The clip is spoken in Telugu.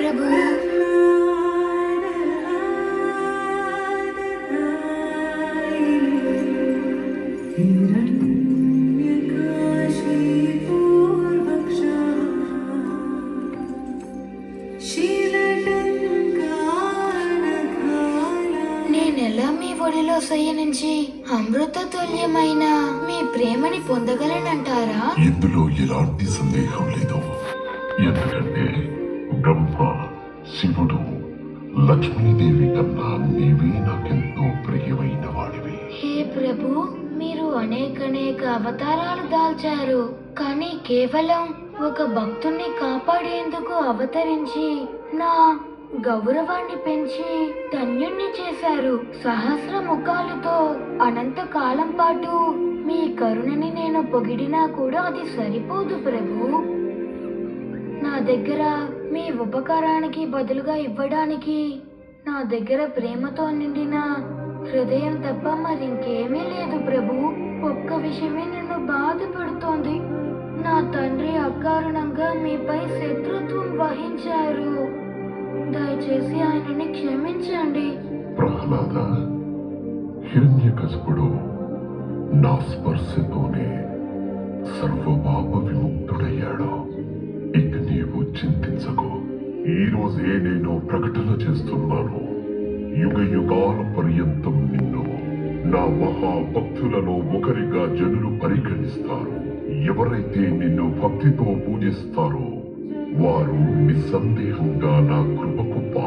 ప్రభు. నేనెలా మీ ఒడిలో శయనించి అమృత తుల్యమైన మీ ప్రేమని పొందగలనంటారా? ఇందులో ఎలాంటి సందేహం లేదు. ఎందుకంటే శివుడు లక్ష్మీదేవి కన్నా నీవే నాకెంతో ప్రియమైన వాడివి. హే ప్రభు మీరు అనేకనేక అవతారాలు దాల్చారు కానీ కేవలం ఒక భక్తుణ్ణి కాపాడేందుకు అవతరించి నా గౌరవాన్ని పెంచి ధన్యుణ్ణి చేశారు. సహస్ర ముఖాలతో అనంత కాలం పాటు మీ కరుణని నేను పొగిడినా కూడా అది సరిపోదు ప్రభు. నా దగ్గర మీ ఉపకారానికి బదులుగా ఇవ్వడానికి నా దగ్గర ప్రేమతో నిండిన హృదయం తప్ప మరింకేమీ లేదు ప్రభు. ఒక్క విషయమే నన్ను బాధపడుతోంది నా తండ్రి అకారణంగా మీపై శత్రుత్వం వహించారు. దయచేసి ఆయనని క్షమించండి. ప్రహ్లాద హిరణ్యకశపుడు నా స్పర్శతోనే సర్వపాప విముక్తుడయ్యాడు. ఇక నీ ఈ రోజే నేను ప్రకటన చేస్తున్నాను. యుగ యుగాల పర్యంతం నిన్ను నా మహాభక్తులలో ఒకరిగా జనులు పరిగణిస్తారు. ఎవరైతే నిన్ను భక్తితో పూజిస్తారో వారు నిస్సందేహంగా నా కృపకు